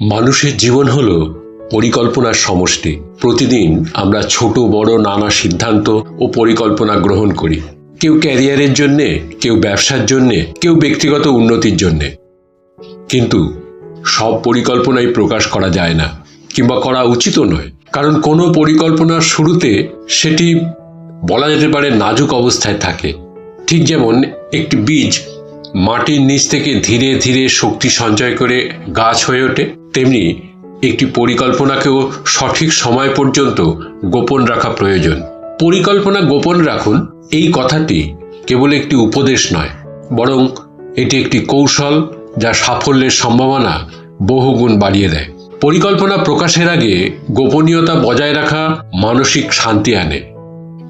মানুষের জীবন হল পরিকল্পনার সমষ্টি। প্রতিদিন আমরা ছোট, বড়, নানা সিদ্ধান্ত ও পরিকল্পনা গ্রহণ করি। কেউ ক্যারিয়ারের জন্যে, কেউ ব্যবসার জন্যে, কেউ ব্যক্তিগত উন্নতির জন্যে। কিন্তু সব পরিকল্পনাই প্রকাশ করা যায় না কিংবা করা উচিতও নয়। কারণ কোনো পরিকল্পনার শুরুতে সেটি বলা যেতে পারে নাজুক অবস্থায় থাকে। ঠিক যেমন একটি বীজ মাটির নিচ থেকে ধীরে ধীরে শক্তি সঞ্চয় করে গাছ হয়ে ওঠে। তেমনি একটি পরিকল্পনাকেও সঠিক সময় পর্যন্ত গোপন রাখা প্রয়োজন। পরিকল্পনা গোপন রাখুন, এই কথাটি কেবল একটি উপদেশ নয়, বরং এটি একটি কৌশল যা সাফল্যের সম্ভাবনা বহুগুণ বাড়িয়ে দেয়। পরিকল্পনা প্রকাশের আগে গোপনীয়তা বজায় রাখা মানসিক শান্তি আনে।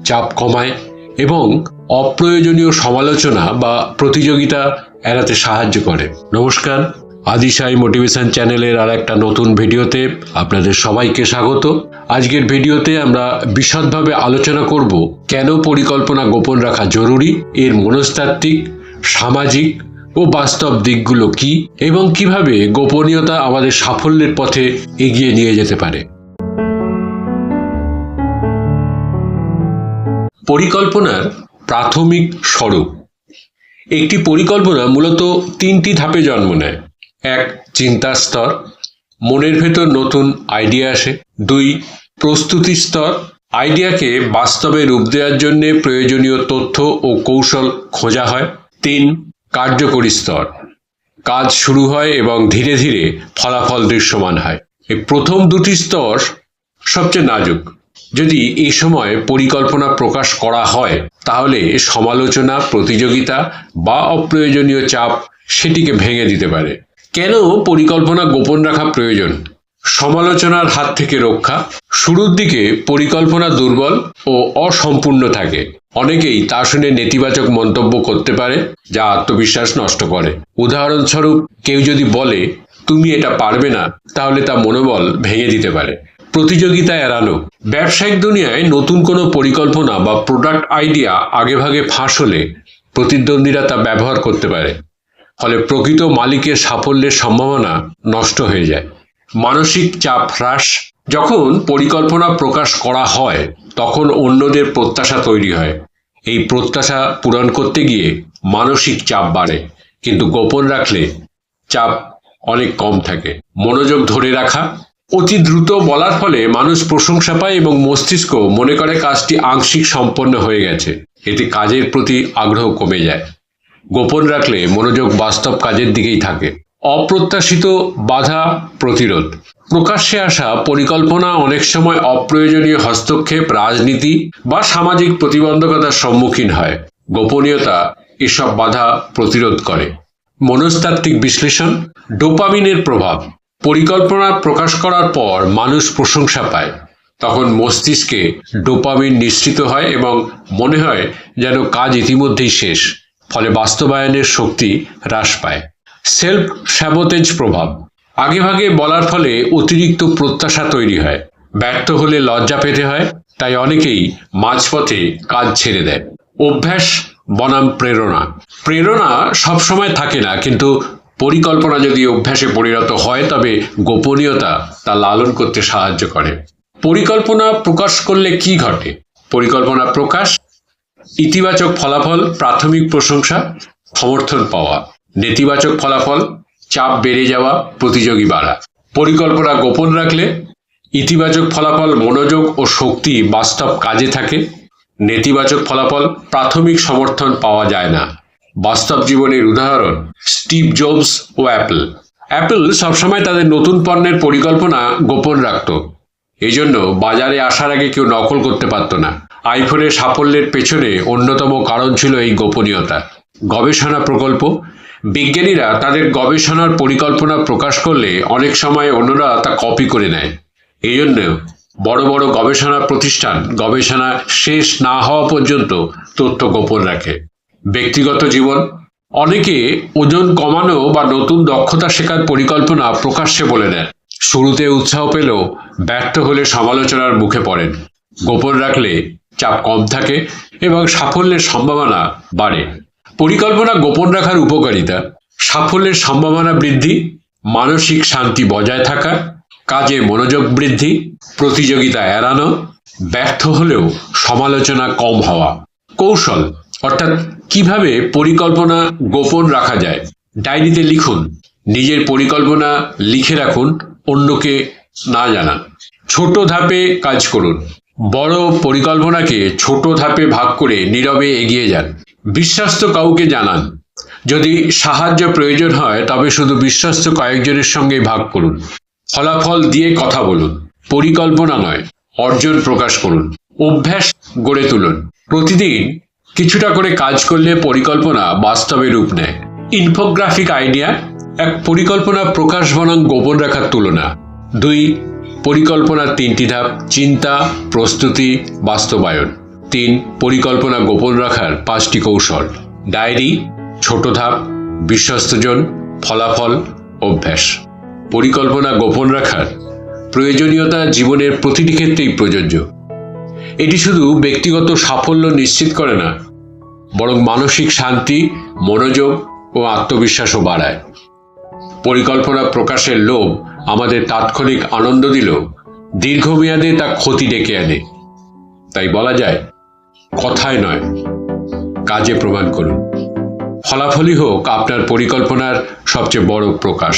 চাপ কমায় এবং অপ্রয়োজনীয় সমালোচনা বা প্রতিযোগিতা এড়াতে সাহায্য করে। নমস্কার আদিশাই মোটিভেশন চ্যানেলের আর একটা নতুন ভিডিওতে আপনাদের সবাইকে স্বাগত। আজকের ভিডিওতে আমরা বিশদভাবে আলোচনা করব, কেন পরিকল্পনা গোপন রাখা জরুরি, এর মনস্তাত্ত্বিক, সামাজিক ও বাস্তব দিকগুলো কি, এবং কীভাবে গোপনীয়তা আমাদের সাফল্যের পথে এগিয়ে নিয়ে যেতে পারে। পরিকল্পনার প্রাথমিক স্বরূপ। একটি পরিকল্পনা মূলত তিনটি ধাপে জন্ম নেয়। এক চিন্তার স্তর। মনের ভেতর নতুন আইডিয়া আসে। দুই, প্রস্তুতি স্তর। আইডিয়াকে বাস্তবে রূপ দেওয়ার জন্য প্রয়োজনীয় তথ্য ও কৌশল খোঁজা হয়। তিন, কার্যকরী স্তর। কাজ শুরু হয় এবং ধীরে ধীরে ফলাফল দৃশ্যমান হয়। এই প্রথম দুটি স্তর সবচেয়ে নাজুক। যদি এই সময় পরিকল্পনা প্রকাশ করা হয়, তাহলে সমালোচনা, প্রতিযোগিতা বা অপ্রয়োজনীয় চাপ সেটিকে ভেঙে দিতে পারে। কেন পরিকল্পনা গোপন রাখা প্রয়োজন? সমালোচনার হাত থেকে রক্ষা, শুরুর দিকে পরিকল্পনা দুর্বল ও অসম্পূর্ণ থাকে। অনেকেই তা শুনে নেতিবাচক মন্তব্য করতে পারে, যা আত্মবিশ্বাস নষ্ট করে। উদাহরণস্বরূপ, কেউ যদি বলে, তুমি এটা পারবে না, তাহলে তা মনোবল ভেঙে দিতে পারে। প্রতিযোগিতা এড়ানো ব্যবসায়িক দুনিয়ায় নতুন কোনো পরিকল্পনা বা প্রোডাক্ট আইডিয়া আগেভাগে ফাঁস হলে প্রতিদ্বন্দ্বীরা তা ব্যবহার করতে পারে। ফলে প্রকৃত মালিকের সাফল্যের সম্ভাবনা নষ্ট হয়ে যায়। মানসিক চাপ হ্রাস, যখন পরিকল্পনা প্রকাশ করা হয়, তখন অন্যদের প্রত্যাশা তৈরি হয়। এই প্রত্যাশা পূরণ করতে গিয়ে মানসিক চাপ বাড়ে, কিন্তু গোপন রাখলে চাপ অনেক কম থাকে। মনোযোগ ধরে রাখা অতি দ্রুত বলার ফলে মানুষ প্রশংসা পায় এবং মস্তিষ্ক মনে করে কাজটি আংশিক সম্পন্ন হয়ে গেছে। এতে কাজের প্রতি আগ্রহ কমে যায়। গোপন রাখলে মনোযোগ বাস্তব কাজের দিকেই থাকে। অপ্রত্যাশিত বাধা প্রতিরোধ। প্রকাশ্যে আসা পরিকল্পনা অনেক সময় অপ্রয়োজনীয় হস্তক্ষেপ, রাজনীতি বা সামাজিক প্রতিবন্ধকতার সম্মুখীন হয়। গোপনীয়তা এসব বাধা প্রতিরোধ করে। মনস্তাত্ত্বিক বিশ্লেষণ, ডোপামিনের প্রভাব। পরিকল্পনা প্রকাশ করার পর মানুষ প্রশংসা পায়। তখন মস্তিষ্কে ডোপামিন নিঃসৃত হয় এবং মনে হয় যেন কাজ ইতিমধ্যেই শেষ, ফলে বাস্তবায়নের শক্তি হ্রাস পায়। সেলফ স্যাবোতেজ প্রভাব। আগেভাগে বলার ফলে অতিরিক্ত প্রত্যাশা তৈরি হয়। ব্যর্থ হলে লজ্জা পেতে হয়, তাই অনেকেই মাঝপথে কাজ ছেড়ে দেয়। অভ্যাস বনাম প্রেরণা। প্রেরণা সবসময় থাকে না, কিন্তু পরিকল্পনা যদি অভ্যাসে পরিণত হয়, তবে গোপনীয়তা তা লালন করতে সাহায্য করে। পরিকল্পনা প্রকাশ করলে কি ঘটে? পরিকল্পনা প্রকাশ, ইতিবাচক ফলাফল, প্রাথমিক প্রশংসা, সমর্থন পাওয়া। নেতিবাচক ফলাফল, চাপ বেড়ে যাওয়া, প্রতিযোগী বাড়া। পরিকল্পনা গোপন রাখলে ইতিবাচক ফলাফল, মনোযোগ ও শক্তি বাস্তব কাজে থাকে। নেতিবাচক ফলাফল, প্রাথমিক সমর্থন পাওয়া যায় না। বাস্তব জীবনের উদাহরণ, স্টিভ জবস ও অ্যাপল। অ্যাপল সবসময় তাদের নতুন পণ্যের পরিকল্পনা গোপন রাখত। এই জন্য বাজারে আসার আগে কেউ নকল করতে পারত না। আইফোনের সাফল্যের পেছনে অন্যতম কারণ ছিল এই গোপনীয়তা। গবেষণা প্রকল্প। বিজ্ঞানীরা তাদের গবেষণার পরিকল্পনা প্রকাশ করলে অনেক সময় অন্যরা তা কপি করে নেয়। এই জন্য বড় বড় গবেষণা প্রতিষ্ঠান গবেষণা শেষ না হওয়া পর্যন্ত তথ্য গোপন রাখে। ব্যক্তিগত জীবন। অনেকে ওজন কমানো বা নতুন দক্ষতা শেখার পরিকল্পনা প্রকাশ্যে বলে নেন শুরুতে উৎসাহ পেলেও ব্যর্থ হলে সমালোচনার মুখে পড়েন। গোপন রাখলে চাপ কম থাকে এবং সাফল্যের সম্ভাবনা বাড়ে। পরিকল্পনা গোপন রাখার উপকারিতা। সাফল্যের সম্ভাবনা বৃদ্ধি, মানসিক শান্তি বজায় থাকা, কাজে মনোযোগ বৃদ্ধি, প্রতিযোগিতা এড়ানো, ব্যর্থ হলেও সমালোচনা কম হওয়া। কৌশল, অর্থাৎ কীভাবে পরিকল্পনা গোপন রাখা যায়? ডায়েরিতে লিখুন, নিজের পরিকল্পনা লিখে রাখুন, অন্যকে না জানান। ছোট ধাপে কাজ করুন। বড় পরিকল্পনাকে ছোট ধাপে ভাগ করে নীরবে এগিয়ে যান। বিশ্বাস্ত কাউকে জানান। যদি সাহায্য প্রয়োজন হয়, তবে শুধু বিশ্বস্ত কয়েকজনের সঙ্গে ভাগ করুন। ফলাফল দিয়ে কথা বলুন। পরিকল্পনা নয়, অর্জন প্রকাশ করুন। অভ্যাস গড়ে তুলুন। প্রতিদিন কিছুটা করে কাজ করলে পরিকল্পনা বাস্তবে রূপ নেয়। ইনফোগ্রাফিক আইডিয়া, এক পরিকল্পনা প্রকাশ বনাম গোপন রাখার তুলনা। দুই, পরিকল্পনার তিনটি ধাপ, চিন্তা, প্রস্তুতি, বাস্তবায়ন। তিন, পরিকল্পনা গোপন রাখার পাঁচটি কৌশল। ডায়েরি, ছোট ধাপ বিশ্বস্তজন ফলাফল, অভ্যাস। পরিকল্পনা গোপন রাখার প্রয়োজনীয়তা জীবনের প্রতিটি ক্ষেত্রেই প্রযোজ্য। এটি শুধু ব্যক্তিগত সাফল্য নিশ্চিত করে না, বরং মানসিক শান্তি, মনোযোগ ও আত্মবিশ্বাসও বাড়ায়। পরিকল্পনা প্রকাশের লোভ আমাদের তাৎক্ষণিক আনন্দ দিলেও দীর্ঘমেয়াদে তা ক্ষতি ডেকে আনে। তাই বলা যায়, কথায় নয়, কাজে প্রমাণ করুন। ফলাফলই হোক আপনার পরিকল্পনার সবচেয়ে বড় প্রকাশ।